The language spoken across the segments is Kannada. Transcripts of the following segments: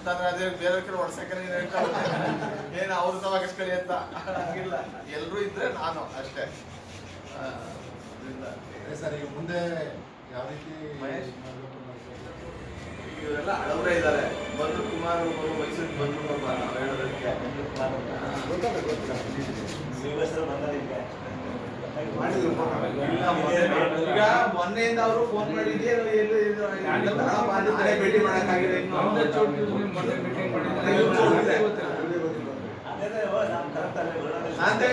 ಅಂತಂದ್ರೆ ಅದೇ ಬೇರೆ ಕಡೆ ಹೊಡ್ಸಕ್ಕೆ ಏನು ಅವ್ರ ತವಾಗಿಸ್ಕೊಳ್ಳಿ ಅಂತ. ಹಂಗಿಲ್ಲ. ಎಲ್ಲರೂ ಇದ್ರೆ ನಾನು ಅಷ್ಟೇ. ಸರ್ ಈಗ ಮುಂದೆ ಯಾವ ರೀತಿ ಮಹೇಶ್? ಇವರೆಲ್ಲ ಹಳವರೇ ಇದ್ದಾರೆ. ಬಂದು ಕುಮಾರ್ ಒಬ್ಬರು ಮೈಸೂರಿಗೆ ಬಂದು ಒಬ್ಬ ನಾವು ಹೇಳೋದಕ್ಕೆ. ಈಗ ಮೊನ್ನೆಯಿಂದ ಅವರು ಫೋನ್ ಮಾಡಿದ್ದೆ ಮಾಡಿದ್ರೆ ಭೇಟಿ ಮಾಡಕ್ಕಾಗಿದೆ.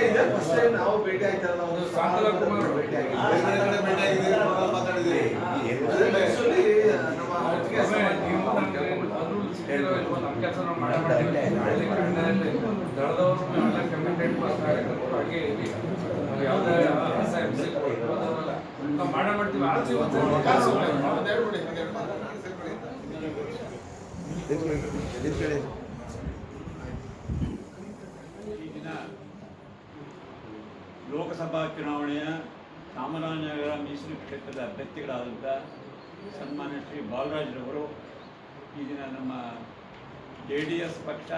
ಇದೆ ಫಸ್ಟ್ ಟೈಮ್ ನಾವು ಭೇಟಿ ಆಯ್ತಲ್ಲ ಒಂದು ಸಾಂತಲ ಕುಮಾರ್. ಭೇಟಿ ಆಗಿದ್ದೀವಿ. ಮಾತಾಡಿದ್ದೀವಿ ನಮ್ಮ ಕೆಲಸ ನಾವು ದಳದವರು ಕಮಿಟೆಡ್ ಹಾಗೆ ಯಾವುದೇ ಮಾಡೇ ಮಾಡ್ತೀವಿ ಆಚೆ ಇವತ್ತು ಕೆಲಸ ಒಂದ್ ಎರಡು ಬಿಡಿ, ಒಂದ್ ಎರಡು ಮಾತು ನಾನು ಸೇರ್ಕೊಳ್ಳಿ ಅಂತ. ಈ ದಿನ ಲೋಕಸಭಾ ಚುನಾವಣೆಯ ಚಾಮರಾಜನಗರ ಮೀಸಲು ಕ್ಷೇತ್ರದ ಅಭ್ಯರ್ಥಿಗಳಾದಂಥ ಸನ್ಮಾನ್ಯ ಶ್ರೀ ಬಾಲರಾಜ್ರವರು ಈ ದಿನ ನಮ್ಮ ಜೆ ಡಿ ಎಸ್ ಪಕ್ಷ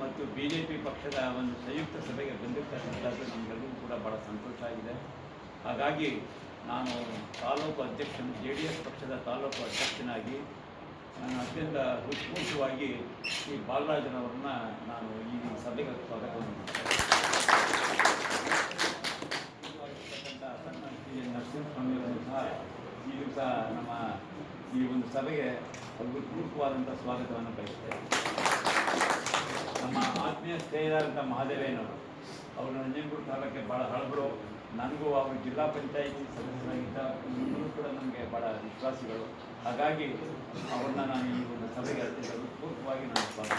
ಮತ್ತು ಬಿ ಜೆ ಪಿ ಪಕ್ಷದ ಒಂದು ಸಂಯುಕ್ತ ಸಭೆಗೆ ಬಂದಿರತಕ್ಕಂಥದ್ದು ನಮಗೆಲ್ಲರಿಗೂ ಕೂಡ ಭಾಳ ಸಂತೋಷ ಆಗಿದೆ. ಹಾಗಾಗಿ ನಾನು ತಾಲೂಕು ಅಧ್ಯಕ್ಷನ ಜೆ ಡಿ ಎಸ್ ಪಕ್ಷದ ತಾಲೂಕು ಅಧ್ಯಕ್ಷನಾಗಿ ನಾನು ಅತ್ಯಂತ ಉತ್ಕೃಷ್ಟವಾಗಿ ಈ ಬಾಲರಾಜನವರನ್ನ ನಾನು ಈ ಸಭೆಗೆ ಸ್ವಾಗತವನ್ನು. ನರಸಿಂಹಸ್ವಾಮಿಯವರನ್ನು ಸಹ ಈ ದಿವಸ ನಮ್ಮ ಈ ಒಂದು ಸಭೆಗೆ ಅದ್ಭುತವಾದಂಥ ಸ್ವಾಗತವನ್ನು ಬಯಸ್ತೇವೆ ನಮ್ಮ ಆತ್ಮೀಯ ಸ್ನೇಹಿತರಾದಂಥ ಮಹಾದೇವೇನವರು, ಅವರು ನಂಜನಗೂಡು ತಾಲೂಕಿಗೆ ಭಾಳ ಹಳಬರು ನನಗೂ ಅವರು ಜಿಲ್ಲಾ ಪಂಚಾಯಿತಿ ಸದಸ್ಯರಾಗಿದ್ದ ಇನ್ನೂ ಕೂಡ ನಮಗೆ ಭಾಳ ವಿಶ್ವಾಸಿಗಳು. ಹಾಗಾಗಿ ಅವ್ರನ್ನ ನಾನು ಈ ಒಂದು ಸಭೆಗೆ ಅತ್ಯಂತ ಹೃತ್ಪೂರ್ವಕವಾಗಿ ನಾನು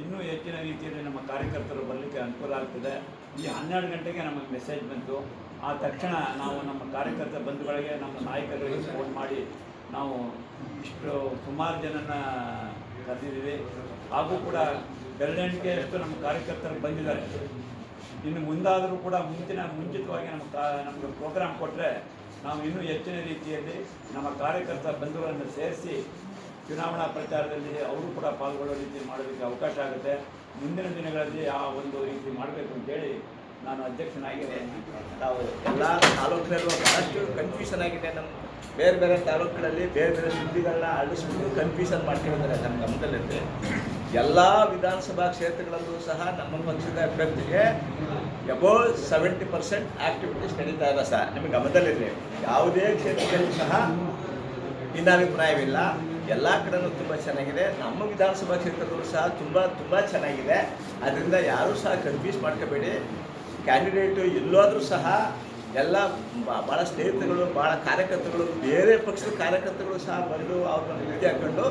ಇನ್ನೂ ಹೆಚ್ಚಿನ ರೀತಿಯಲ್ಲಿ ನಮ್ಮ ಕಾರ್ಯಕರ್ತರು ಬರಲಿಕ್ಕೆ ಅನುಕೂಲ ಆಗ್ತದೆ. ಈ ಹನ್ನೆರಡು ಗಂಟೆಗೆ ನಮಗೆ ಮೆಸೇಜ್ ಬಂತು. ಆ ತಕ್ಷಣ ನಾವು ನಮ್ಮ ಕಾರ್ಯಕರ್ತ ಬಂಧುಗಳಿಗೆ, ನಮ್ಮ ನಾಯಕರಿಗೆ ಫೋನ್ ಮಾಡಿ ನಾವು ಇಷ್ಟು ಸುಮಾರು ಜನನ ಕರೆದಿದ್ದೀವಿ. ಹಾಗೂ ಕೂಡ ಬೆರಳೆಣಿಕೆಯಷ್ಟು ನಮ್ಮ ಕಾರ್ಯಕರ್ತರು ಬಂದಿದ್ದಾರೆ. ಇನ್ನು ಮುಂದಾದರೂ ಕೂಡ ಮುಂಚಿನ ಮುಂಚಿತವಾಗಿ ನಮ್ಮ ಕಾ, ನಮಗೆ ಪ್ರೋಗ್ರಾಮ್ ಕೊಟ್ಟರೆ ನಾವು ಇನ್ನೂ ಹೆಚ್ಚಿನ ರೀತಿಯಲ್ಲಿ ನಮ್ಮ ಕಾರ್ಯಕರ್ತ ಬಂಧುಗಳನ್ನು ಸೇರಿಸಿ ಚುನಾವಣಾ ಪ್ರಚಾರದಲ್ಲಿ ಅವರು ಕೂಡ ಪಾಲ್ಗೊಳ್ಳೋ ರೀತಿ ಮಾಡೋದಕ್ಕೆ ಅವಕಾಶ ಆಗುತ್ತೆ. ಮುಂದಿನ ದಿನಗಳಲ್ಲಿ ಆ ಒಂದು ರೀತಿ ಮಾಡಬೇಕು ಅಂತೇಳಿ ನಾನು ಅಧ್ಯಕ್ಷನಾಗಿ ನಾವು ಎಲ್ಲ ತಾಲೂಕಿನಲ್ಲೂ ಬಹಳಷ್ಟು ಕನ್ಫ್ಯೂಷನ್ ಆಗಿದೆ. ನಮ್ಮ ಬೇರೆ ಬೇರೆ ತಾಲೂಕುಗಳಲ್ಲಿ ಬೇರೆ ಬೇರೆ ಸುದ್ದಿಗಳನ್ನ ಅಳಿಸ್ಬಿಟ್ಟು ಕನ್ಫ್ಯೂಷನ್ ಮಾಡ್ಕೊಂಡಿದ್ದಾರೆ ನಮ್ಮ ಗಮನದಲ್ಲಿದೆ ಎಲ್ಲ ವಿಧಾನಸಭಾ ಕ್ಷೇತ್ರಗಳಲ್ಲೂ ಸಹ ನಮ್ಮ ಪಕ್ಷದ ಅಭ್ಯರ್ಥಿಗೆ ಎಬೋ ಸೆವೆಂಟಿ ಪರ್ಸೆಂಟ್ ಆಕ್ಟಿವಿಟೀಸ್ ನಡೀತಾ ಇದೆ ಸಹ. ನಿಮಗೆ ಗಮನದಲ್ಲಿರಲಿ. ಯಾವುದೇ ಕ್ಷೇತ್ರದಲ್ಲೂ ಸಹ ಭಿನ್ನಾಭಿಪ್ರಾಯವಿಲ್ಲ ಎಲ್ಲ ಕಡೆನೂ ತುಂಬ ಚೆನ್ನಾಗಿದೆ. ನಮ್ಮ ವಿಧಾನಸಭಾ ಕ್ಷೇತ್ರದಲ್ಲೂ ಸಹ ತುಂಬ ತುಂಬ ಚೆನ್ನಾಗಿದೆ. ಅದರಿಂದ ಯಾರೂ ಸಹ ಕನ್ಫ್ಯೂಸ್ ಮಾಡ್ಕೋಬೇಡಿ. ಕ್ಯಾಂಡಿಡೇಟು ಎಲ್ಲಾದರೂ ಸಹ ಎಲ್ಲ ಭಾಳ ಸ್ನೇಹಿತರುಗಳು ಭಾಳ ಕಾರ್ಯಕರ್ತರುಗಳು, ಬೇರೆ ಪಕ್ಷದ ಕಾರ್ಯಕರ್ತರುಗಳು ಸಹ ಬಂದು ಅವ್ರನ್ನ ಭೇಟಿ ಹಾಕೊಂಡು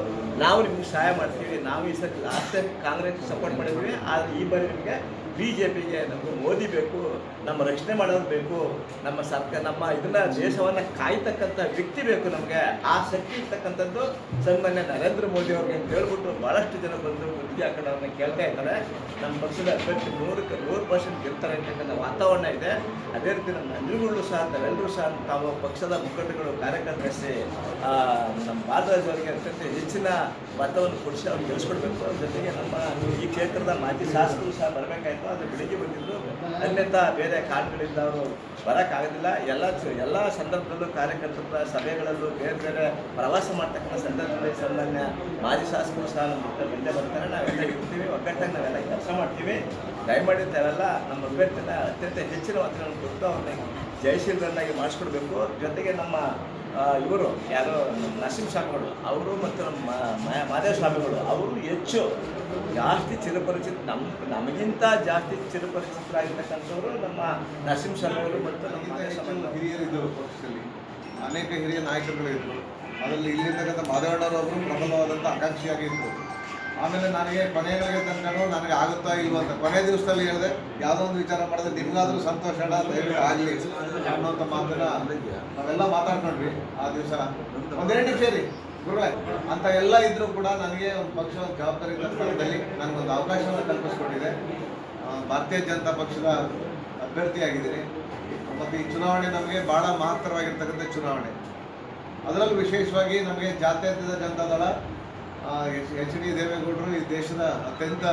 ನಾವು ನಿಮ್ಗೆ ಸಹಾಯ ಮಾಡ್ತೀವಿ. ನಾವು ಈ ಸಲ ಲಾಸ್ಟ್ ಟೈಮ್ ಕಾಂಗ್ರೆಸ್ ಸಪೋರ್ಟ್ ಮಾಡಿದ್ವಿ ಆದರೆ ಈ ಬಾರಿ ನಿಮಗೆ ಬಿ ಜೆ ಪಿಗೆ ನಮಗೆ ಮೋದಿ ಬೇಕು. ನಮ್ಮ ರಕ್ಷಣೆ ಮಾಡೋದು ಬೇಕು, ನಮ್ಮ ಸರ್ಕಾರ, ನಮ್ಮ ಇದನ್ನ ದೇಶವನ್ನು ಕಾಯ್ತಕ್ಕಂಥ ವ್ಯಕ್ತಿ ಬೇಕು ನಮಗೆ. ಆ ಶಕ್ತಿ ಇರ್ತಕ್ಕಂಥದ್ದು ಸನ್ಮಾನ್ಯ ನರೇಂದ್ರ ಮೋದಿ ಅವ್ರಿಗೆ ಅಂತ ಹೇಳ್ಬಿಟ್ಟು ಭಾಳಷ್ಟು ಜನ ಬಂದು ಬುದ್ಧಿ ಹಾಕೊಂಡು ಅವ್ರನ್ನ ಕೇಳ್ತಾ ಇದ್ದಾರೆ ನಮ್ಮ ಪಕ್ಷದ ಅಭ್ಯರ್ಥಿ ನೂರಕ್ಕೆ ನೂರು ಪರ್ಸೆಂಟ್ ಗೆಲ್ತಾರೆ ಅಂತಕ್ಕಂಥ ವಾತಾವರಣ ಇದೆ. ಅದೇ ರೀತಿ ನಮ್ಮ ನಂಜುಗಳು ಸಹ ತಾವೆಲ್ಲರೂ ಸಹ ತಾವು ಪಕ್ಷದ ಮುಖಂಡಗಳು ಕಾರ್ಯಕರ್ತರಿಸಿ ನಮ್ಮ ಬಾಲರಾಜ್ ಅವರಿಗೆ ಅತ್ಯಂತ ಹೆಚ್ಚಿನ ಮತವನ್ನು ಕೊಡಿಸಿ ಅವ್ರಿಗೆ ಗೆಲ್ಸ್ಕೊಡ್ಬೇಕು. ಅದ್ರ ಜೊತೆಗೆ ನಮ್ಮ ಈ ಕ್ಷೇತ್ರದ ಮಾಜಿ ಶಾಸಕರು ಸಹ ಬರಬೇಕಾಯ್ತು. ಅದು ಬೆಳಿಗ್ಗೆ ಬಂದಿದ್ದು. ಅನ್ಯಥಾ ಬೇರೆ ಕಾರಣಗಳಿಂದ ಅವರು ಬರೋಕ್ಕಾಗೋದಿಲ್ಲ. ಎಲ್ಲ ಎಲ್ಲ ಸಂದರ್ಭದಲ್ಲೂ ಕಾರ್ಯಕರ್ತರ ಸಭೆಗಳಲ್ಲೂ ಬೇರೆ ಬೇರೆ ಪ್ರವಾಸ ಮಾಡ್ತಕ್ಕಂಥ ಸಂದರ್ಭದಲ್ಲಿ ಸಾಮಾನ್ಯ ಮಾಜಿ ಶಾಸಕರು ಸಹ ನಮ್ಮ ಬಂದೇ ಬರ್ತಾರೆ. ನಾವೆಲ್ಲ ಇರ್ತೀವಿ, ಒಗ್ಗಟ್ಟಾಗಿ ನಾವೆಲ್ಲ ಕೆಲಸ ಮಾಡ್ತೀವಿ. ದಯಮಾಡಿ ತಾವೆಲ್ಲ ನಮ್ಮ ಅಭ್ಯರ್ಥಿನ ಅತ್ಯಂತ ಹೆಚ್ಚಿನ ಮತಗಳನ್ನು ಕೊಟ್ಟು ಅವ್ರನ್ನ ಜಯಶೀಲರನ್ನಾಗಿ ಮಾಡಿಸ್ಕೊಡ್ಬೇಕು. ಜೊತೆಗೆ ನಮ್ಮ ಇವರು ಯಾರು ನರಸಿಂಹ ಸ್ವಾಮಿಗಳು ಅವರು ಮತ್ತು ನಮ್ಮ ಮಾದೇವ ಸ್ವಾಮಿಗಳು ಅವರು ಹೆಚ್ಚು ಜಾಸ್ತಿ ಚಿರಪರಿಚಿತ ನಮ್ಮ ನಮಗಿಂತ ಜಾಸ್ತಿ ಚಿರಪರಿಚಿತರಾಗಿರ್ತಕ್ಕಂಥವ್ರು ನಮ್ಮ ನರಸಿಂಹ ಸ್ವಾಮಿಗಳು ಮತ್ತು ನಮ್ಮ ಹಿರಿಯರಿದ್ದರು ಪಕ್ಷದಲ್ಲಿ. ಅನೇಕ ಹಿರಿಯ ನಾಯಕರುಗಳು ಇದ್ದರು ಅದರಲ್ಲಿ ಇಲ್ಲಿರ್ತಕ್ಕಂಥ ಮಾದೇವಣ್ಣವರೊಬ್ಬರು ಪ್ರಬಲವಾದಂಥ ಆಕಾಂಕ್ಷಿಯಾಗಿ ಇದ್ರು ಆಮೇಲೆ ನನಗೆ ಕೊನೆಗಳಿಗೆ ತನಕನೂ ನನಗೆ ಆಗುತ್ತಾ ಇಲ್ವಾ ಅಂತ ಕೊನೆ ದಿವಸದಲ್ಲಿ ಹೇಳಿದೆ, ಯಾವುದೋ ಒಂದು ವಿಚಾರ ಮಾಡಿದ್ರೆ ನಿಮ್ಗಾದ್ರೂ ಸಂತೋಷ ಅಂತ ಹೇಳಿ ಆಗಲಿ ಅನ್ನೋಂಥ ಮಾತನ್ನ ನಾವೆಲ್ಲ ಮಾತಾಡ್ಕೊಂಡ್ವಿ ಆ ದಿವಸ. ಒಂದೆರಡು ಸೇರಿ ಗುರುಗಳೇ. ಅಂತ ಎಲ್ಲ ಇದ್ರೂ ಕೂಡ ನನಗೆ ಒಂದು ಪಕ್ಷ ಜವಾಬ್ದಾರಿ ಸ್ಥಳದಲ್ಲಿ ನನಗೊಂದು ಅವಕಾಶವನ್ನು ಕಲ್ಪಿಸ್ಕೊಟ್ಟಿದೆ. ಭಾರತೀಯ ಜನತಾ ಪಕ್ಷದ ಅಭ್ಯರ್ಥಿಯಾಗಿದ್ದೀನಿ. ಮತ್ತು ಈ ಚುನಾವಣೆ ನಮಗೆ ಭಾಳ ಮಹತ್ತರವಾಗಿರ್ತಕ್ಕಂಥ ಚುನಾವಣೆ. ಅದರಲ್ಲೂ ವಿಶೇಷವಾಗಿ ನಮಗೆ ಜಾತ್ಯತೀತ ಜನತಾದಳ ಎಚ್ ಡಿ ದೇವೇಗೌಡರು ಈ ದೇಶದ ಅತ್ಯಂತ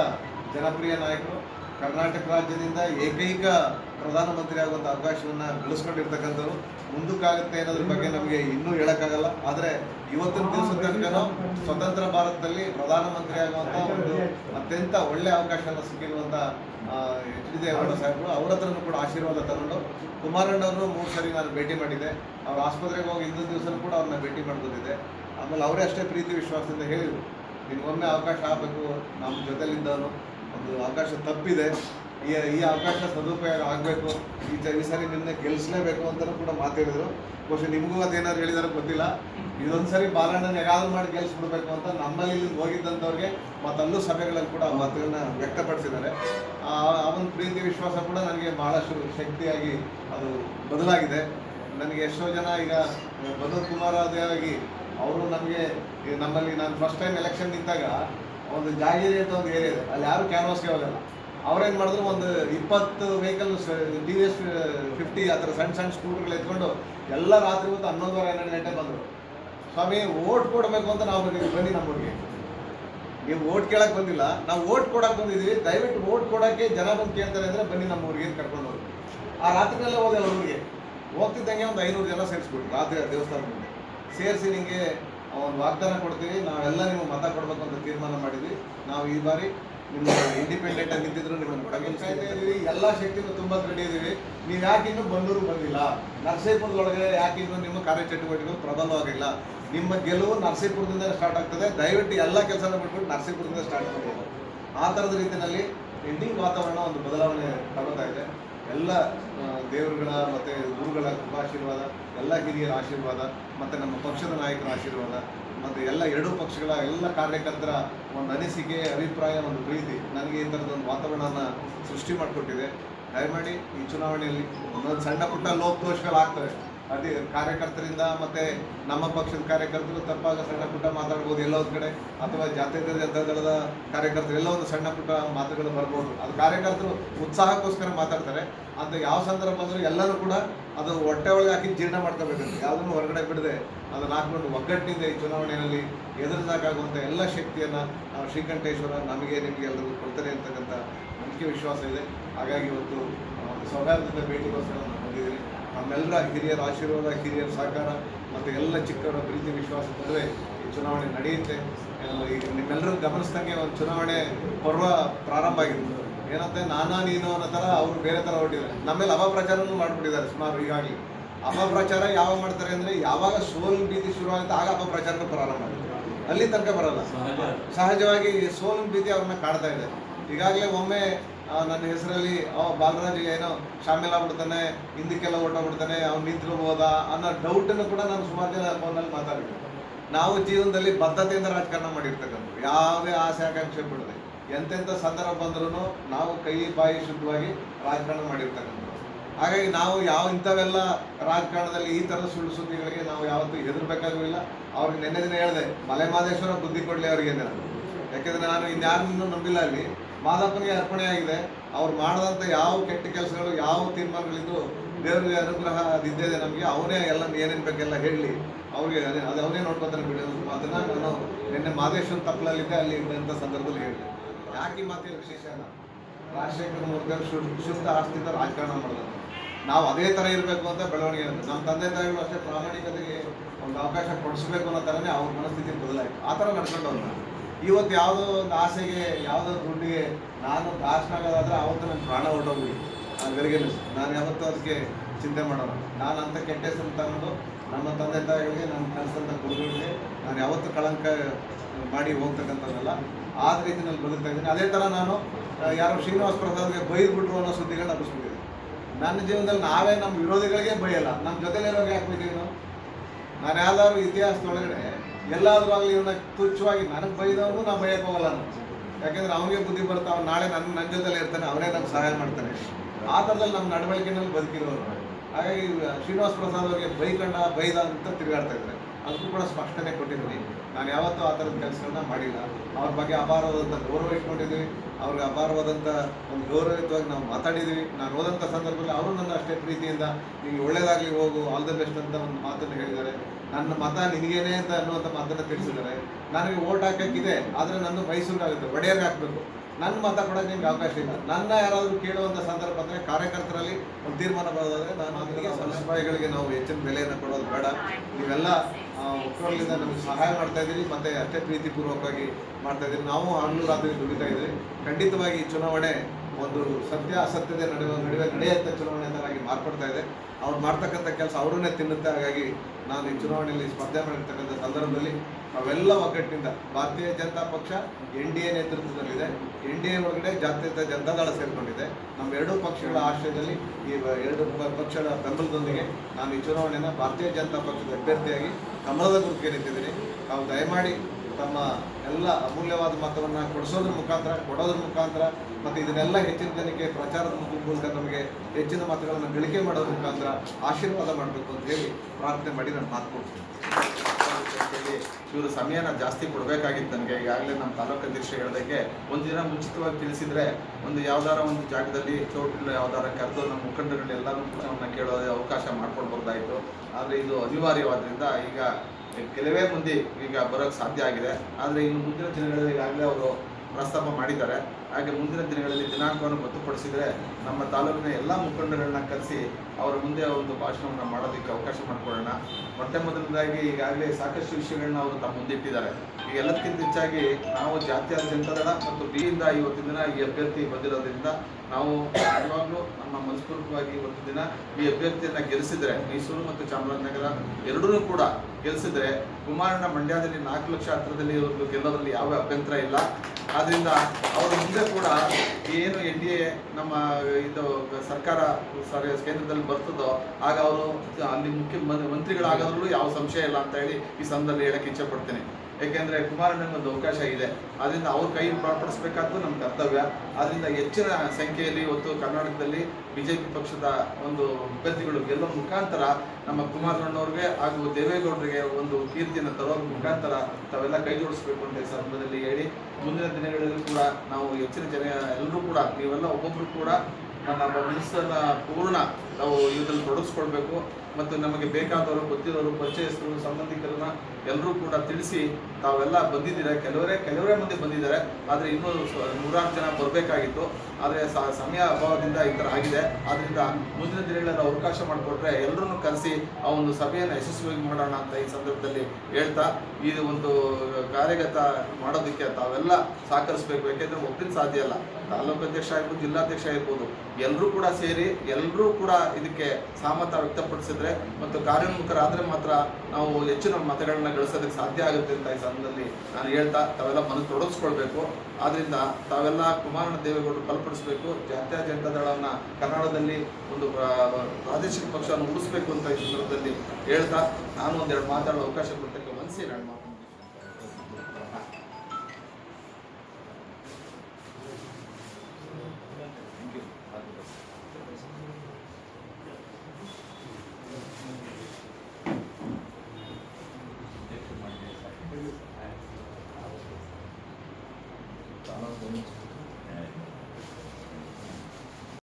ಜನಪ್ರಿಯ ನಾಯಕರು. ಕರ್ನಾಟಕ ರಾಜ್ಯದಿಂದ ಏಕೈಕ ಪ್ರಧಾನಮಂತ್ರಿ ಆಗುವಂಥ ಅವಕಾಶವನ್ನು ಗಳಿಸ್ಕೊಂಡಿರ್ತಕ್ಕಂಥವ್ರು. ಮುಂದಕ್ಕಾಗುತ್ತೆ ಅನ್ನೋದ್ರ ಬಗ್ಗೆ ನಮಗೆ ಇನ್ನೂ ಹೇಳೋಕ್ಕಾಗಲ್ಲ. ಆದರೆ ಇವತ್ತಿನ ದಿವಸ ತನಕನೂ ಸ್ವತಂತ್ರ ಭಾರತದಲ್ಲಿ ಪ್ರಧಾನಮಂತ್ರಿ ಆಗುವಂಥ ಒಂದು ಅತ್ಯಂತ ಒಳ್ಳೆಯ ಅವಕಾಶವನ್ನು ಸಿಕ್ಕಿರುವಂಥ ಎಚ್ ಡಿ ದೇವೇಗೌಡ ಸಾಹೇಬರು. ಅವ್ರ ಹತ್ರನೂ ಕೂಡ ಆಶೀರ್ವಾದ ತಗೊಂಡು ಕುಮಾರಣ್ಣವ್ರನ್ನು ಮೂರು ಸರಿ ನಾನು ಭೇಟಿ ಮಾಡಿದ್ದೆ. ಅವ್ರ ಆಸ್ಪತ್ರೆಗೆ ಹೋಗಿ ಹಿಂದಿನ ದಿವಸನೂ ಕೂಡ ಅವ್ರನ್ನ ಭೇಟಿ ಮಾಡ್ಕೊಂಡಿದ್ದೆ. ಆಮೇಲೆ ಅವರೇ ಅಷ್ಟೇ ಪ್ರೀತಿ ವಿಶ್ವಾಸದಿಂದ ಹೇಳಿದರು. ಒಮ್ಮೆ ಅವಕಾಶ ಆಗಬೇಕು, ನಮ್ಮ ಜೊತೆಲಿದ್ದವನು ಒಂದು ಅವಕಾಶ ತಪ್ಪಿದೆ. ಈ ಈ ಅವಕಾಶ ಸದುಪಯೋಗ ಆಗಬೇಕು. ಈ ಈ ಸರಿ ನಿನ್ನೆ ಗೆಲ್ಲಿಸಲೇಬೇಕು ಅಂತಲೂ ಕೂಡ ಮಾತಾಡಿದರು. ಬಹುಶಃ ನಿಮಗೂ ಅದೇನಾದ್ರು ಹೇಳಿದಾರೋ ಗೊತ್ತಿಲ್ಲ. ಇದೊಂದು ಸರಿ ಬಾಲಣ್ಣನ ಯಾವ್ದು ಮಾಡಿ ಗೆಲ್ಲಿಸ್ಬಿಡ್ಬೇಕು ಅಂತ ನಮ್ಮಲ್ಲಿ ಇಲ್ಲಿ ಹೋಗಿದ್ದಂಥವ್ರಿಗೆ ಮತ್ತಲ್ಲೂ ಸಭೆಗಳಲ್ಲಿ ಕೂಡ ಆ ಮಾತುಗಳನ್ನ ವ್ಯಕ್ತಪಡಿಸಿದ್ದಾರೆ. ಒಂದು ಪ್ರೀತಿ, ವಿಶ್ವಾಸ ಕೂಡ ನನಗೆ ಭಾಳಷ್ಟು ಶಕ್ತಿಯಾಗಿ ಅದು ಬದಲಾಗಿದೆ. ನನಗೆ ಎಷ್ಟೋ ಜನ ಈಗ ಭಗವತ್ ಕುಮಾರ್ ಅದೇವಾಗಿ ಅವರು ನಮಗೆ, ನಮ್ಮಲ್ಲಿ ನಾನು ಫಸ್ಟ್ ಟೈಮ್ ಎಲೆಕ್ಷನ್ ನಿಂತಾಗ ಒಂದು ಜಾಗೀರಿ ಅಂತ ಒಂದು ಏರಿಯಾ ಇದೆ. ಅಲ್ಲಿ ಯಾರು ಕ್ಯಾನ್ವಾಸ್ಗೆ ಹೋಗಲ್ಲ. ಅವ್ರೇನು ಮಾಡಿದ್ರು, ಒಂದು ಇಪ್ಪತ್ತು ವೆಹಿಕಲ್ ಡಿ ಎಸ್ ಫಿಫ್ಟಿ ಆ ಥರ ಸಣ್ಣ ಸಣ್ಣ ಸ್ಕೂಟರ್ಗಳು ಎತ್ಕೊಂಡು ಎಲ್ಲ ರಾತ್ರಿ ಹೊತ್ತು ಹನ್ನೊಂದುವರೆ, ಹನ್ನೆರಡು ಗಂಟೆ ಬಂದರು. ಸ್ವಾಮಿ, ಓಟ್ ಕೊಡಬೇಕು ಅಂತ ನಾವು ಬಂದಿದ್ದೀವಿ. ಬನ್ನಿ ನಮ್ಮೂರಿಗೆ. ನೀವು ಓಟ್ ಕೇಳಕ್ಕೆ ಬಂದಿಲ್ಲ. ನಾವು ಓಟ್ ಕೊಡಕ್ಕೆ ಬಂದಿದ್ದೀವಿ. ದಯವಿಟ್ಟು ಓಟ್ ಕೊಡಕ್ಕೆ ಜನ ಬಂದು ಕೇಳ್ತಾರೆ ಅಂದ್ರೆ ಬನ್ನಿ ನಮ್ಮ ಊರಿಗೆ ಅಂತ ಕರ್ಕೊಂಡು ಹೋಗಿ ಆ ರಾತ್ರಿನಲ್ಲೇ ಹೋಗಲ್ಲ ಊರಿಗೆ ಹೋಗ್ತಿದ್ದಂಗೆ ಒಂದು ಐನೂರು ಜನ ಸೇರಿಸ್ಬಿಟ್ಟು ರಾತ್ರಿ ಆ ದೇವಸ್ಥಾನ ಮುಂದೆ ಸೇರಿಸಿ ನಿಮಗೆ ಒಂದು ವಾಗ್ದಾನ ಕೊಡ್ತೀವಿ. ನಾವೆಲ್ಲ ನಿಮಗೆ ಮತ ಕೊಡಬೇಕು ಅಂತ ತೀರ್ಮಾನ ಮಾಡಿದ್ವಿ. ನಾವು ಈ ಬಾರಿ ನಿಮ್ಮ ಇಂಡಿಪೆಂಡೆಂಟ್ ಆಗಿ ನಿಂತಿದ್ರು ನಿಮ್ಮನ್ನು ಕೊಡಬೇಕು ಇದೀವಿ ಎಲ್ಲ ಶಕ್ತಿನೂ ತುಂಬ ರೆಡಿ ಇದೀವಿ ನೀವು ಯಾಕೆ ಇನ್ನೂ ಬಂದೂರು ಬಂದಿಲ್ಲ? ನರಸೀಪುರದೊಳಗೆ ಯಾಕೆ ಇನ್ನೂ ನಿಮ್ಮ ಕಾರ್ಯಚಟುವಟಿಕೆಗಳು ಪ್ರಬಲವಾಗಿಲ್ಲ? ನಿಮ್ಮ ಗೆಲುವು ನರಸೀಪುರದಿಂದ ಸ್ಟಾರ್ಟ್ ಆಗ್ತದೆ. ದಯವಿಟ್ಟು ಎಲ್ಲ ಕೆಲಸನ ಬಿಟ್ಬಿಟ್ಟು ನರಸೀಪುರದಿಂದ ಸ್ಟಾರ್ಟ್ ಮಾಡಿ ಆ ಥರದ ರೀತಿಯಲ್ಲಿ ಇಡೀ ವಾತಾವರಣ ಒಂದು ಬದಲಾವಣೆ ತಗೋತಾ ಇದೆ. ಎಲ್ಲ ದೇವರುಗಳ ಮತ್ತು ಗುರುಗಳ ಆಶೀರ್ವಾದ ಎಲ್ಲ ಹಿರಿಯರ ಆಶೀರ್ವಾದ. ಮತ್ತು ನಮ್ಮ ಪಕ್ಷದ ನಾಯಕರ ಆಶೀರ್ವಾದ, ಮತ್ತು ಎಲ್ಲ ಎರಡೂ ಪಕ್ಷಗಳ ಎಲ್ಲ ಕಾರ್ಯಕರ್ತರ ಒಂದು ಅನಿಸಿಕೆ, ಅಭಿಪ್ರಾಯ, ಒಂದು ಪ್ರೀತಿ ನನಗೆ ಈ ಥರದ ಒಂದು ವಾತಾವರಣನ ಸೃಷ್ಟಿ ಮಾಡಿಕೊಟ್ಟಿದೆ. ದಯಮಾಡಿ ಈ ಚುನಾವಣೆಯಲ್ಲಿ ಒಂದೊಂದು ಸಣ್ಣ ಪುಟ್ಟ ಲೋಪದೋಷಗಳು ಆಗ್ತವೆ. ಅದೇ ಕಾರ್ಯಕರ್ತರಿಂದ ಮತ್ತು ನಮ್ಮ ಪಕ್ಷದ ಕಾರ್ಯಕರ್ತರು ತಪ್ಪಾಗ ಸಣ್ಣ ಪುಟ್ಟ ಮಾತಾಡ್ಬೋದು ಎಲ್ಲೋ ಒಂದು ಕಡೆ, ಅಥವಾ ಜಾತ್ಯತೀತ ಜನತಾ ದಳದ ಕಾರ್ಯಕರ್ತರು ಎಲ್ಲೋ ಒಂದು ಸಣ್ಣ ಪುಟ್ಟ ಮಾತುಗಳು ಬರ್ಬೋದು. ಅದು ಕಾರ್ಯಕರ್ತರು ಉತ್ಸಾಹಕ್ಕೋಸ್ಕರ ಮಾತಾಡ್ತಾರೆ. ಅಂತ ಯಾವ ಸಂದರ್ಭ ಎಲ್ಲರೂ ಕೂಡ ಅದು ಹೊಟ್ಟೆ ಒಳಗೆ ಹಾಕಿ ಜೀರ್ಣ ಮಾಡ್ಕೋಬೇಕಂತ. ಯಾವುದನ್ನು ಹೊರಗಡೆ ಬಿಡದೆ ಅದನ್ನು ಹಾಕ್ಬಿಟ್ಟು ಒಗ್ಗಟ್ಟಿನಿಂದ ಈ ಚುನಾವಣೆಯಲ್ಲಿ ಎದುರಿಸಾಕಾಗುವಂಥ ಎಲ್ಲ ಶಕ್ತಿಯನ್ನು ನಾವು ಶ್ರೀಕಂಠೇಶ್ವರ ನಮಗೆ, ನಿಮಗೆ ಎಲ್ಲರಿಗೂ ಕೊಡ್ತಾರೆ ಅಂತಕ್ಕಂಥ ನಂಬಿಕೆ ವಿಶ್ವಾಸ ಇದೆ. ಹಾಗಾಗಿ ಇವತ್ತು ಸೌಹಾರ್ದದಿಂದ ಭೇಟಿಗೋಸ್ಕರ ನಾನು ಬಂದಿದ್ದೀನಿ. ನಮ್ಮೆಲ್ಲರ ಹಿರಿಯರ ಆಶೀರ್ವಾದ, ಹಿರಿಯರ ಸಹಕಾರ ಮತ್ತು ಎಲ್ಲ ಚಿಕ್ಕವರ ಪ್ರೀತಿ ವಿಶ್ವಾಸ ಬಂದರೆ ಈ ಚುನಾವಣೆ ನಡೆಯುತ್ತೆ. ಈಗ ನಿಮ್ಮೆಲ್ಲರೂ ಗಮನಿಸ್ದಂಗೆ ಒಂದು ಚುನಾವಣೆ ಪರ್ವ ಪ್ರಾರಂಭ ಆಗಿದೆ. ಏನಂತೆ ನಾನಾ ನೀನು ಅನ್ನೋ ಥರ ಅವರು ಬೇರೆ ಥರ ಹೊರಟಿದ್ದಾರೆ. ನಮ್ಮೇಲೆ ಅಪಪ್ರಚಾರನು ಮಾಡ್ಬಿಟ್ಟಿದ್ದಾರೆ ಸುಮಾರು ಈಗಾಗಲೇ. ಅಪಪ್ರಚಾರ ಯಾವಾಗ ಮಾಡ್ತಾರೆ ಅಂದರೆ ಯಾವಾಗ ಸೋಲು ಭೀತಿ ಶುರುವಾಗುತ್ತೆ ಆಗ ಅಪಪ್ರಚಾರನೂ ಪ್ರಾರಂಭ ಮಾಡಿದ್ರು ಅಲ್ಲಿ ತನಕ ಬರಲ್ಲ. ಸಹಜವಾಗಿ ಸೋಲು ಭೀತಿ ಅವ್ರನ್ನ ಕಾಡ್ತಾ ಇದೆ. ಈಗಾಗಲೇ ಒಮ್ಮೆ ನನ್ನ ಹೆಸರಲ್ಲಿ ಅವ ಬಾಲರಾಜ್ ಏನೋ ಶಾಮೀಲಾಗ್ಬಿಡ್ತಾನೆ ಹಿಂದಕ್ಕೆಲ್ಲ ಹೊರ್ಟೋಗ್ಬಿಡ್ತಾನೆ ಅವ್ನು ನಿಂತ್ಕೋಬೋದಾ ಅನ್ನೋ ಡೌಟನ್ನು ಕೂಡ ನಾನು ಸುಮಾರು ಜನ ಫೋನಲ್ಲಿ ಮಾತಾಡಿದ್ದೆ. ನಾವು ಜೀವನದಲ್ಲಿ ಬದ್ಧತೆಯಿಂದ ರಾಜಕಾರಣ ಮಾಡಿರ್ತಕ್ಕಂಥ ಯಾವುದೇ ಆಸೆ, ಆಕಾಂಕ್ಷೆ ಬಿಡದೆ. ಎಂತೆಂಥ ಸಂದರ್ಭ ಬಂದ್ರೂ ನಾವು ಕೈ ಬಾಯಿ ಶುದ್ಧವಾಗಿ ರಾಜಕಾರಣ ಮಾಡಿರ್ತಕ್ಕಂಥದ್ದು. ಹಾಗಾಗಿ ನಾವು ಯಾವ ಇಂಥವೆಲ್ಲ ರಾಜಕಾರಣದಲ್ಲಿ ಈ ಥರದ ಸುಳ್ಳು ಸುದ್ದಿಗಳಿಗೆ ನಾವು ಯಾವತ್ತೂ ಹೆದರ್ಬೇಕಾಗಿಲ್ಲ ಅವ್ರಿಗೆ ನೆನ್ನೆ ದಿನ ಹೇಳಿದೆ, ಮಲೆ ಮಾದೇಶ್ವರ ಬುದ್ಧಿ ಕೊಡಲಿ ಅವ್ರಿಗೆ ಏನಿಲ್ಲ ಯಾಕೆಂದರೆ ನಾನು ಇನ್ಯಾರನ್ನೂ ನಂಬಿಲ್ಲ ಅಲ್ಲಿ. ಮಾದಪ್ಪನಿಗೆ ಅರ್ಪಣೆ ಆಗಿದೆ. ಅವ್ರು ಮಾಡಿದಂಥ ಯಾವ ಕೆಟ್ಟ ಕೆಲಸಗಳು, ಯಾವ ತೀರ್ಮಾನಗಳಿದ್ದು ದೇವರಿಗೆ ಅನುಗ್ರಹ ಅದಿದ್ದೇ ನಮಗೆ. ಅವನೇ ಎಲ್ಲ ಏನೇನು ಬೇಕೆಲ್ಲ ಹೇಳಿ ಅವ್ರಿಗೆ ಅದೇ, ಅದು ಅವನೇ ನೋಡ್ಕೊತಾನೆ ಬಿಡಿ ಅದನ್ನು ನಾನು ನಿನ್ನೆ ಮಾದೇಶ್ವರ ತಪ್ಪಲಲ್ಲಿದ್ದೆ, ಅಲ್ಲಿ ಇದ್ದಂಥ ಸಂದರ್ಭದಲ್ಲಿ ಹೇಳಿದೆ. ಯಾಕೆ ಈ ಮಾತಿನ ವಿಶೇಷ ಅಲ್ಲ. ರಾಜಶೇಖರ ಮೂರ್ತಿಯವರು ಶುದ್ಧ ಆಸ್ತಿಯಿಂದ ರಾಜಕಾರಣ ಮಾಡಿದ್ರು ನಾವು ಅದೇ ಥರ ಇರಬೇಕು ಅಂತ ಬೆಳವಣಿಗೆ ನಮ್ಮ ತಂದೆ ತಾಯಿಗಳು ಅಷ್ಟೇ ಪ್ರಾಮಾಣಿಕತೆಗೆ ಒಂದು ಅವಕಾಶ ಕೊಡಿಸ್ಬೇಕು ಅನ್ನೋ ಥರನೇ ಅವ್ರ ಮನಸ್ಥಿತಿ ಬದಲಾಯಿತು. ಆ ಥರ ನಡ್ಕೊಂಡು ಹೋಗ್ತಾರೆ ಇವತ್ತು ಯಾವುದೋ ಒಂದು ಆಸೆಗೆ, ಯಾವುದೋ ದುಡ್ಡಿಗೆ ನಾನು ದಾಸನಾಗೋದಾದ್ರೆ ಅವತ್ತು ನನ್ನ ಪ್ರಾಣ ಹೊರಟೋಗ್ಲಿ ನಾನು ಬೆಳಗ್ಗೆ ನಾನು ಯಾವತ್ತೂ ಅದಕ್ಕೆ ಚಿಂತೆ ಮಾಡೋಲ್ಲ. ನಾನು ಅಂತ ಕೆಟ್ಟ ಹೆಸರು ತಗೊಂಡು ನಮ್ಮ ತಂದೆ ತಾಯಿಗಳಿಗೆ ನನ್ನ ಕನಸಂತ ಗುರುಗಳಿಗೆ ನಾನು ಯಾವತ್ತೂ ಕಳಂಕ ಮಾಡಿ ಹೋಗ್ತಕ್ಕಂಥದ್ದಲ್ಲ. ಆ ರೀತಿಯಲ್ಲಿ ಬದುಕ್ತಾ ಇದ್ದೀನಿ. ಅದೇ ಥರ ನಾನು ಯಾರು ಶ್ರೀನಿವಾಸ ಪ್ರಸಾದ್ಗೆ ಬೈದ್ಬಿಟ್ರು ಅನ್ನೋ ಸುದ್ದಿಗಳನ್ನ ಹಬ್ಬಿಸ್ಬಿಟ್ಟಿದ್ದೀನಿ ನನ್ನ ಜೀವನದಲ್ಲಿ ನಾವೇ ನಮ್ಮ ವಿರೋಧಿಗಳಿಗೆ ಬೈಯಲ್ಲ. ನಮ್ಮ ಜೊತೆಲಿರೋರಿಗೆ ಯಾಕೆ ಬೈತೀವಿ ನಾನು ಯಾವ್ದಾದ್ರು ಇತಿಹಾಸದೊಳಗಡೆ ಎಲ್ಲಾದರೂ ಆಗಲಿ ಇವನ್ನ ತುಚ್ಛವಾಗಿ ನನಗೆ ಬೈದವ್ರು ನಾನು ಬೈಯಕ್ಕೆ ಹೋಗಲ್ಲ ನಾನು. ಯಾಕೆಂದ್ರೆ ಅವನಿಗೆ ಬುದ್ಧಿ ಬರ್ತಾ, ಅವ್ನು ನಾಳೆ ನನ್ನ ನನ್ನ ಜೊತೆಲೇ ಇರ್ತಾನೆ ಅವನೇ ನಮ್ಗೆ ಸಹಾಯ ಮಾಡ್ತಾನೆ ಆ ಥರದಲ್ಲಿ ನಮ್ಮ ನಡವಳಿಕೆನಲ್ಲಿ ಬದುಕಿರೋರು. ಹಾಗಾಗಿ ಶ್ರೀನಿವಾಸ ಪ್ರಸಾದ್ ಅವರಿಗೆ ಬೈಕಂಡ, ಬೈದ ಅಂತ ತಿರುಗಾಡ್ತಾ ಇದ್ದಾರೆ. ಅದಕ್ಕೂ ಕೂಡ ಸ್ಪಷ್ಟನೆ ಕೊಟ್ಟಿದ್ದೀನಿ. ನಾನು ಯಾವತ್ತೂ ಆ ಥರದ ಕೆಲಸಗಳನ್ನ ಮಾಡಿಲ್ಲ. ಅವ್ರ ಬಗ್ಗೆ ಅಪಾರವಾದಂಥ ಗೌರವ ಇಟ್ಕೊಂಡಿದ್ದೀವಿ ಅವ್ರಿಗೆ ಅಪಾರವಾದಂಥ ಒಂದು ಗೌರವಯುತವಾಗಿ ನಾವು ಮಾತಾಡಿದ್ದೀವಿ ನಾನು ಹೋದಂಥ ಸಂದರ್ಭದಲ್ಲಿ ಅವರು ನನ್ನ ಅಷ್ಟೇ ಪ್ರೀತಿಯಿಂದ ನಿಮಗೆ ಒಳ್ಳೇದಾಗಲಿ ಹೋಗು ಆಲ್ ದ ಬೆಸ್ಟ್ ಅಂತ ಒಂದು ಮಾತನ್ನು ಹೇಳಿದ್ದಾರೆ. ನನ್ನ ಮತ ನಿನಗೇನೆ ಅಂತ ಅನ್ನುವಂಥ ಮಾತನ್ನು ತಿಳಿಸಿದ್ದಾರೆ. ನನಗೆ ಓಟ್ ಹಾಕಕ್ಕಿದೆ, ಆದರೆ ನನ್ನ ಮೈಸೂರಿಗಾಗುತ್ತೆ ಒಡೆಯರ್ಗೆ ಹಾಕಬೇಕು. ನನ್ನ ಮತ ನಿಮ್ಗೆ ಅವಕಾಶ ಇಲ್ಲ. ನನ್ನ ಯಾರಾದರೂ ಕೇಳುವಂಥ ಸಂದರ್ಭ ಅಂದರೆ ಕಾರ್ಯಕರ್ತರಲ್ಲಿ ಒಂದು ತೀರ್ಮಾನ ಬರೋದಾದರೆ ನಾನು ಅದಕ್ಕೆ ಸಲಹೆಗಳಿಗೆ ನಾವು ಹೆಚ್ಚಿನ ಬೆಲೆಯನ್ನು ಕೊಡೋದು ಬೇಡ. ನೀವೆಲ್ಲ ಆ, ಒಕ್ಕಲಿಂದ ನಮಗೆ ಸಹಾಯ ಮಾಡ್ತಾ ಇದ್ದೀರಿ ಮತ್ತು ಅಷ್ಟೇ ಪ್ರೀತಿಪೂರ್ವಕವಾಗಿ ಮಾಡ್ತಾ ಇದ್ದೀರಿ. ನಾವು ಹಣ್ಣು ರಾತ್ರಿ ದುಡಿತಾ ಇದ್ದೀವಿ ಖಂಡಿತವಾಗಿ ಈ ಚುನಾವಣೆ ಒಂದು ಸತ್ಯ ಅಸತ್ಯದ ನಡುವೆ ನಡುವೆ ನಡೆಯುವಂಥ ಚುನಾವಣೆ ಅಂತಾಗಿ ಮಾರ್ಪಡ್ತಾ ಇದೆ. ಅವ್ರು ಮಾಡ್ತಕ್ಕಂಥ ಕೆಲಸ ಅವರನ್ನೇ ತಿನ್ನುತ್ತೆ ಹಾಗಾಗಿ ನಾನು ಈ ಚುನಾವಣೆಯಲ್ಲಿ ಸ್ಪರ್ಧೆ ಮಾಡಿರ್ತಕ್ಕಂಥ ಸಂದರ್ಭದಲ್ಲಿ ನಾವೆಲ್ಲ ಒಗ್ಗಟ್ಟಿನಿಂದ Bharatiya Janata Paksha N D A ನೇತೃತ್ವದಲ್ಲಿದೆ. N D A ಒಳಗಡೆ ಜಾತ್ಯತೀತ ಜನತಾದಳ ಸೇರಿಕೊಂಡಿದೆ. ನಮ್ಮ ಎರಡೂ ಪಕ್ಷಗಳ ಆಶ್ರಯದಲ್ಲಿ ಈ ಎರಡು ಪಕ್ಷಗಳ ಬೆಂಬಲದೊಂದಿಗೆ ನಾನು ಈ ಚುನಾವಣೆಯನ್ನು ಭಾರತೀಯ ಜನತಾ ಪಕ್ಷದ ಅಭ್ಯರ್ಥಿಯಾಗಿ ಕಮಲದ ಗುರುತಿಗೆ ನಿಂತಿದ್ದೀನಿ. ತಾವು ದಯಮಾಡಿ ತಮ್ಮ ಎಲ್ಲ ಅಮೂಲ್ಯವಾದ ಮತವನ್ನು ಕೊಡಿಸೋದ್ರ ಮುಖಾಂತರ, ಕೊಡೋದ್ರ ಮುಖಾಂತರ ಮತ್ತು ಇದನ್ನೆಲ್ಲ ಹೆಚ್ಚಿನ ಜನಕ್ಕೆ ಪ್ರಚಾರದ ಮೂಲಕ ನಮಗೆ ಹೆಚ್ಚಿನ ಮತಗಳನ್ನು ಗಳಿಕೆ ಮಾಡೋದ್ರ ಮುಖಾಂತರ ಆಶೀರ್ವಾದ ಮಾಡಬೇಕು ಅಂತ ಹೇಳಿ ಪ್ರಾರ್ಥನೆ ಮಾಡಿ ನಾನು ಮಾತು ಕೊಡ್ತೀನಿ ಇವರು ಸಮಯನ ಜಾಸ್ತಿ ಕೊಡಬೇಕಾಗಿತ್ತು ನನಗೆ. ಈಗಾಗಲೇ ನಮ್ಮ ತಾಲೂಕು ಅಧ್ಯಕ್ಷ ಹೇಳೋದಕ್ಕೆ ಒಂದು ದಿನ ಮುಂಚಿತವಾಗಿ ತಿಳಿಸಿದ್ರೆ ಒಂದು ಯಾವ್ದಾರ ಒಂದು ಜಾಗದಲ್ಲಿ ಚೌಟ್ರಿಲ್ಲ ಯಾವ್ದಾರ ಕರೆದು ನಮ್ಮ ಮುಖಂಡರುಗಳೆಲ್ಲರೂ ಕೂಡ ಕೇಳೋ ಅವಕಾಶ ಮಾಡ್ಕೊಳ್ಬೋದಾಯಿತು ಆದರೆ ಇದು ಅನಿವಾರ್ಯವಾದ್ರಿಂದ ಈಗ ಕೆಲವೇ ಮಂದಿ ಈಗ ಬರೋಕ್ಕೆ ಸಾಧ್ಯ ಆಗಿದೆ. ಆದರೆ ಇನ್ನು ಮುಂದಿನ ದಿನಗಳಲ್ಲಿ ಈಗಾಗಲೇ ಅವರು ಪ್ರಸ್ತಾಪ ಮಾಡಿದ್ದಾರೆ. ಹಾಗೆ ಮುಂದಿನ ದಿನಗಳಲ್ಲಿ ದಿನಾಂಕವನ್ನು ಗೊತ್ತುಪಡಿಸಿದರೆ ನಮ್ಮ ತಾಲೂಕಿನ ಎಲ್ಲ ಮುಖಂಡಗಳನ್ನ ಕರೆಸಿ ಅವರ ಮುಂದೆ ಒಂದು ಭಾಷಣವನ್ನು ಮಾಡೋದಕ್ಕೆ ಅವಕಾಶ ಮಾಡಿಕೊಡೋಣ ಮೊಟ್ಟೆ ಮೊದಲನೇದಾಗಿ ಈಗಾಗಲೇ ಸಾಕಷ್ಟು ವಿಷಯಗಳನ್ನ ಅವರು ತಮ್ಮ ಮುಂದಿಟ್ಟಿದ್ದಾರೆ ಈಗ ಎಲ್ಲದಕ್ಕಿಂತ ಹೆಚ್ಚಾಗಿ ನಾವು ಜಾತ್ಯ ಜನತಾದಳ ಮತ್ತು ಬಿಯಿಂದ ಇವತ್ತಿನ ದಿನ ಈ ಅಭ್ಯರ್ಥಿ ಬಂದಿರೋದ್ರಿಂದ ನಾವು ನಿಜವಾಗ್ಲೂ ನಮ್ಮ ಮನಸ್ಪೂರ್ವಕವಾಗಿ ಒಂದು ದಿನ ಈ ಅಭ್ಯರ್ಥಿಯನ್ನ ಗೆಲ್ಲಿಸಿದ್ರೆ ಮೈಸೂರು ಮತ್ತು ಚಾಮರಾಜನಗರ ಎರಡೂ ಕೂಡ ಗೆಲ್ಲಿಸಿದ್ರೆ ಕುಮಾರಣ್ಣ ಮಂಡ್ಯದಲ್ಲಿ ನಾಲ್ಕು ಲಕ್ಷ ಹತ್ರದಲ್ಲಿ ಇವರು ಗೆಲ್ಲೋದ್ರಲ್ಲಿ ಯಾವ ಅಭ್ಯಂತರ ಇಲ್ಲ. ಆದ್ರಿಂದ ಅವರು ಮುಂದೆ ಕೂಡ ಏನು ಎನ್ ಡಿ ಎ ನಮ್ಮ ಇದು ಸರ್ಕಾರ, ಸಾರಿ, ಕೇಂದ್ರದಲ್ಲಿ ಬರ್ತದೋ, ಆಗ ಅವರು ಅಲ್ಲಿ ಮುಖ್ಯ ಮಂತ್ರಿಗಳಾಗೋದ್ರಲ್ಲೂ ಯಾವ ಸಂಶಯ ಇಲ್ಲ ಅಂತ ಹೇಳಿ ಈ ಸಂದರ್ಭದಲ್ಲಿ ಹೇಳಕ್ಕೆ ಇಚ್ಛೆ ಪಡ್ತೀನಿ. ಕುಮಾರಣ್ಣನಿಗೆ ಒಂದು ಅವಕಾಶ ಇದೆ. ಅದರಿಂದ ಅವ್ರ ಕೈ ಬಲಪಡಿಸ್ಬೇಕಾದ್ದು ನಮ್ಮ ಕರ್ತವ್ಯ. ಅದರಿಂದ ಹೆಚ್ಚಿನ ಸಂಖ್ಯೆಯಲ್ಲಿ ಇವತ್ತು ಕರ್ನಾಟಕದಲ್ಲಿ ಬಿಜೆಪಿ ಪಕ್ಷದ ಒಂದು ಅಭ್ಯರ್ಥಿಗಳು ಗೆಲ್ಲೋ ಮುಖಾಂತರ ನಮ್ಮ ಕುಮಾರಣ್ಣವ್ರಿಗೆ ಹಾಗೂ ದೇವೇಗೌಡರಿಗೆ ಒಂದು ಕೀರ್ತಿಯನ್ನು ತರೋ ಮುಖಾಂತರ ತಾವೆಲ್ಲ ಕೈ ಜೋಡಿಸ್ಬೇಕು ಅಂತ ಸಂದರ್ಭದಲ್ಲಿ ಹೇಳಿ, ಮುಂದಿನ ದಿನಗಳಲ್ಲಿ ಕೂಡ ನಾವು ಹೆಚ್ಚಿನ ಜನ ಎಲ್ಲರೂ ಕೂಡ, ನೀವೆಲ್ಲ ಒಬ್ಬೊಬ್ರು ಕೂಡ ನಮ್ಮ ಮನಸ್ಸನ್ನು ಪೂರ್ಣ ನಾವು ಇದರಲ್ಲಿ ತೊಡಗಿಸ್ಕೊಳ್ಬೇಕು. ಮತ್ತು ನಮಗೆ ಬೇಕಾದವರು, ಗೊತ್ತಿರೋರು, ಪರಿಚಯಸ್ಥರು, ಸಂಬಂಧಿಕರನ್ನ ಎಲ್ಲರೂ ಕೂಡ ತಿಳಿಸಿ ತಾವೆಲ್ಲ ಬಂದಿದ್ದೀರ? ಕೆಲವರೇ ಕೆಲವರೇ ಮಂದಿ ಬಂದಿದ್ದಾರೆ, ಆದರೆ ಇನ್ನೂ ನೂರಾರು ಜನ ಬರಬೇಕಾಗಿತ್ತು. ಆದರೆ ಸಮಯ ಅಭಾವದಿಂದ ಈ ಥರ ಆಗಿದೆ. ಆದ್ದರಿಂದ ಮುಂದಿನ ದಿನಗಳಲ್ಲಿ ಅವಕಾಶ ಮಾಡಿಕೊಟ್ರೆ ಎಲ್ಲರನ್ನು ಕರೆಸಿ ಆ ಒಂದು ಸಭೆಯನ್ನು ಯಶಸ್ವಿಯಾಗಿ ಮಾಡೋಣ ಅಂತ ಈ ಸಂದರ್ಭದಲ್ಲಿ ಹೇಳ್ತಾ, ಈ ಒಂದು ಕಾರ್ಯಗತ ಮಾಡೋದಕ್ಕೆ ತಾವೆಲ್ಲ ಸಹಕರಿಸಬೇಕು. ಯಾಕೆಂದರೆ ಒಬ್ಬರಿಂದ ಸಾಧ್ಯ ಅಲ್ಲ. ತಾಲೂಕು ಅಧ್ಯಕ್ಷ ಆಗಿರ್ಬೋದು, ಜಿಲ್ಲಾಧ್ಯಕ್ಷ ಆಗಿರ್ಬೋದು ಎಲ್ಲರೂ ಕೂಡ ಸೇರಿ ಎಲ್ಲರೂ ಕೂಡ ಇದಕ್ಕೆ ಸಹಮತ ವ್ಯಕ್ತಪಡಿಸಿದ್ರೆ ಮತ್ತು ಕಾರ್ಯೋನ್ಮುಖರಾದ್ರೆ ಮಾತ್ರ ನಾವು ಹೆಚ್ಚಿನ ಮತಗಳನ್ನ ಗಳಿಸೋದಕ್ಕೆ ಸಾಧ್ಯ ಆಗುತ್ತೆ ಅಂತ ಈ ಸಂದರ್ಭದಲ್ಲಿ ನಾನು ಹೇಳ್ತಾ, ತಾವೆಲ್ಲ ಮನಸ್ಸು ತೊಡಗಿಸ್ಕೊಳ್ಬೇಕು. ಆದ್ರಿಂದ ತಾವೆಲ್ಲ ಕುಮಾರನ ದೇವೇಗೌಡರು ಬಲಪಡಿಸಬೇಕು. ಜಾತ್ಯ ಜನತಾ ದಳವನ್ನು ಕನ್ನಡದಲ್ಲಿ ಒಂದು ಪ್ರಾದೇಶಿಕ ಪಕ್ಷವನ್ನು ಉಳಿಸ್ಬೇಕು ಅಂತ ಈ ಸಂದರ್ಭದಲ್ಲಿ ಹೇಳ್ತಾ, ನಾನು ಒಂದೆರಡು ಮಾತಾಡೋ ಅವಕಾಶ ಕೊಡ್ತಕ್ಕೆ ಮನಸ್ಸಿ ನಾನು ಮಾತು